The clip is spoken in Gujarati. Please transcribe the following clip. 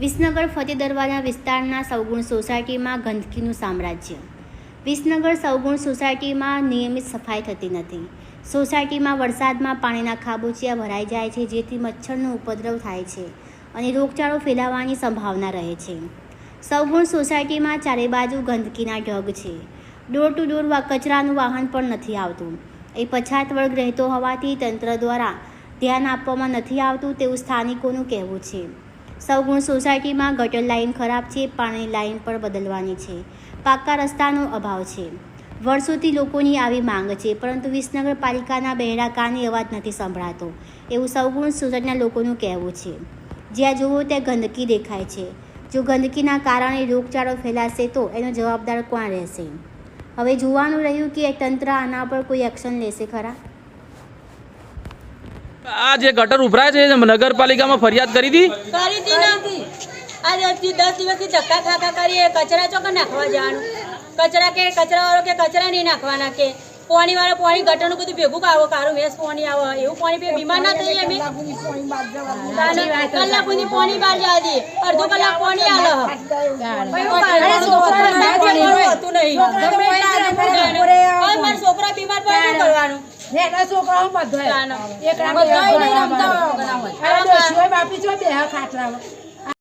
વિસનગર ફતેહ દરવાજા વિસ્તારના સૌગુણ સોસાયટીમાં ગંદકીનું સામ્રાજ્ય. વિસનગર સૌગુણ સોસાયટીમાં નિયમિત સફાઈ થતી નથી. સોસાયટીમાં વરસાદમાં પાણીના ખાબોચિયા ભરાઈ જાય છે, જેથી મચ્છરનો ઉપદ્રવ થાય છે અને રોગચાળો ફેલાવાની સંભાવના રહે છે. સૌગુણ સોસાયટીમાં ચારે બાજુ ગંદકીના ઢગ છે. ડોર ટુ ડોર કચરાનું વાહન પણ નથી આવતું. એ પછાત વર્ગ રહેતો હોવાથી તંત્ર દ્વારા ધ્યાન આપવામાં નથી આવતું તેવું સ્થાનિકોનું કહેવું છે. સૌગુણ સોસાયટીમાં ગટર લાઇન ખરાબ છે, પાણી લાઇન પણ બદલવાની છે. પાકા રસ્તાનો અભાવ છે. વર્ષોથી લોકોની આવી માંગ છે, પરંતુ વિસનગર પાલિકાના બહેરા કાની અવાજ નથી સંભળાતો. એવું સૌગુણ સોસાયટીના લોકોનું કહેવું છે. જ્યાં જુઓ ત્યાં ગંદકી દેખાય છે. જો ગંદકીના કારણે રોગચાળો ફેલાશે તો એનો જવાબદાર કોણ રહેશે? હવે જોવાનું રહ્યું કે તંત્ર આના પર કોઈ એક્શન લેશે ખરા? આ જે ગટર ઉભરાય છે નગરપાલિકામાં ફરિયાદ કરી હતી? કરી હતી નથી આજે હજી દસ દિવસથી ધક્કા ખાખા કરીએ કચરા ચોક નાખવા જવાનું. કચરા કે કચરા વાળો કે કચરા નહીં નાખવાના કે. પાણી વાળો પાણી ગટરનું બધું ભેગું કાઢો કારું મેસ પાણી આવે એવું પાણી પી બીમાર ના થઈએ અમે. કલાક સુધી પાણી બહાર જવા દઈએ અડધો કલાક પાણી આલે. નહીં હવે મારા છોકરા બીમાર પડે શું કરવાનું નેના છોકરાઓ બધોય. તાનો. એકલા બધાય બે નહીં બરાબર. રમતા હોય. અરે ડોશીઓય બાપી જો બે ખાટલા